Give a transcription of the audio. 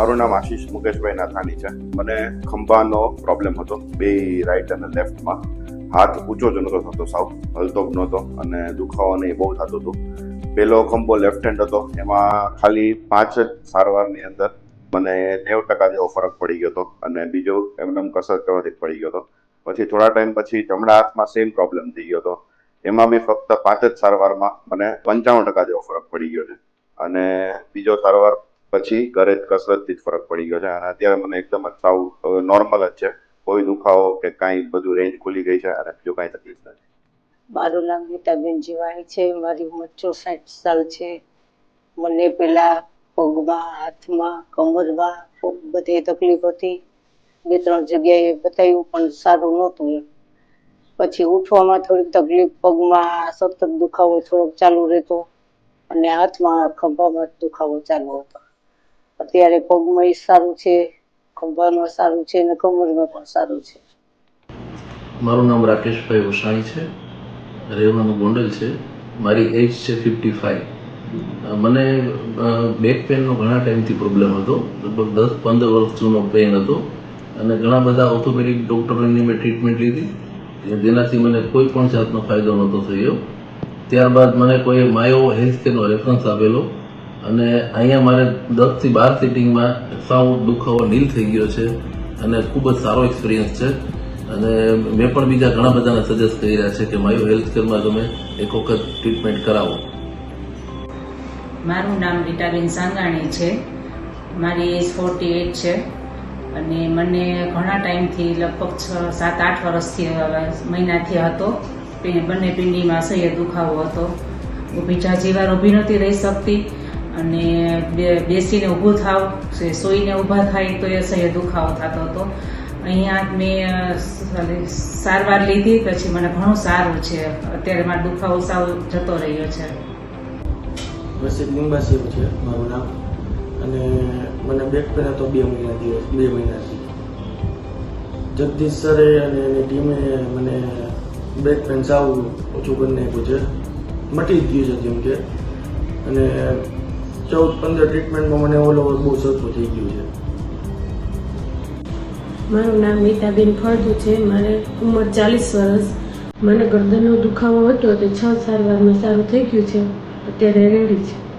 મારું નામ આશીષ મુકેશભાઈ નાથાની છે. મને ખંભાનો પ્રોબ્લેમ હતો. બે રાઈટ અને લેફ્ટમાં હાથ ઊંચો જ નહોતો થતો, સાવ હલતો જ નહોતો અને દુખાવો ને બહુ થતું હતું. પેલો ખંભો લેફ્ટ હેન્ડ હતો. એમાં ખાલી પાંચ જ સારવારની અંદર મને નેવું ટકા જેવો ફરક પડી ગયો હતો અને બીજો એમને એમ કસરત કરવાથી પડી ગયો હતો. પછી થોડા ટાઈમ પછી જમણા હાથમાં સેમ પ્રોબ્લેમ થઈ ગયો હતો. એમાં બી ફક્ત પાંચ જ સારવારમાં મને પંચાણું ટકા જેવો ફરક પડી ગયો છે. અને બીજો સારવાર પછી ઘરે જ કસરતથી જ ફરક પડી ગયો છે. અને અત્યારે મને એકદમ જ સાવ નોર્મલ જ છે. કોઈ દુખાવો કે કાંઈ બધું રેન્જ ખુલી ગઈ છે અને બીજું કાંઈ તકલીફ નથી. મારું નામ ગીતાબેન જીવાણી છે. મારી ઉંમર ચોસાઠ સાલ છે. મને પેલા પગમાં, હાથમાં, કમરમાં બધી તકલીફ હતી. બે ત્રણ જગ્યાએ બતાવ્યું, પણ સારું નહોતું એમ. પછી ઉઠવામાં થોડીક તકલીફ, પગમાં સતત દુખાવો થોડોક ચાલુ રહેતો અને હાથમાં ખંભામાં દુખાવો ચાલુ હતો. અત્યારે પગમાં સારું છે, ખંભામાં સારું છે અને કમરમાં પણ સારું છે. મારું નામ રાકેશભાઈ વસાણી છે. રહેવાનું ગોંડલ છે. મારી એજ છે ફિફ્ટી ફાઈવ મને બેક પેનનો ઘણા ટાઈમથી પ્રોબ્લેમ હતો. લગભગ દસ પંદર વર્ષ જૂનો પેન હતો. અને ઘણા બધા ઓર્થોપેડિક ડૉક્ટરોની મેં ટ્રીટમેન્ટ લીધી. જેનાથી મને કોઈ પણ જાતનો ફાયદો નહોતો થયો. ત્યારબાદ મને કોઈ માયો હેલ્થ કેરનો રેફરન્સ આપેલો. અને અહીંયા મારે દસથી બાર સિટિંગમાં સાવ દુખાવો ડીલ થઈ ગયો છે અને ખૂબ જ સારો એક્સપિરિયન્સ છે. અને મેં પણ બીજા ઘણા બધાને સજેસ્ટ કરી રહ્યા છે કે માયો હેલ્થ કેરમાં તમે એક વખત ટ્રીટમેન્ટ કરાવો. મારું નામ રીટાબેન સાંગાણી છે. મારી એજ ફોર્ટી એટ છે. અને મને ઘણા ટાઈમથી લગભગ છ, સાત, આઠ વર્ષથી મહિનાથી હતો. બંને પિંડીમાં અસહ્ય દુખાવો હતો. ઊભી બીજા વાર ઊભી નહોતી રહી શકતી. અને બેસીને ઊભું થાવ સોઈને ઊભા થાય તો એ અસહ્ય દુખાવો થતો હતો. અહીંયા મેં સારવાર લીધી, પછી મને ઘણું સારું છે. અત્યારે મારો દુખાવો સાવ જતો રહ્યો છે. વસિત લિંબાસી છે, મારું નામ. અને મને બેક પેન હતો બે મહિના દિવસ, બે મહિનાથી. જગદીશ સરે અને એની ટીમે મને બેક પેન સાવ ઓછું કરી નાખ્યું છે. મટી ગયું છે જેમ કે. અને ચૌદ, પંદર ટ્રીટમેન્ટમાં મને ઓલ ઓવર બહુ સરખું થઈ ગયું છે. મારું નામ મીતાબેન ફળદુ છે. મારે ઉંમર ચાલીસ વર્ષ. મને ગરદનનો દુખાવો હતો, તે છ સારવારમાં સારું થઈ ગયું છે. અત્યારે રેડી છે.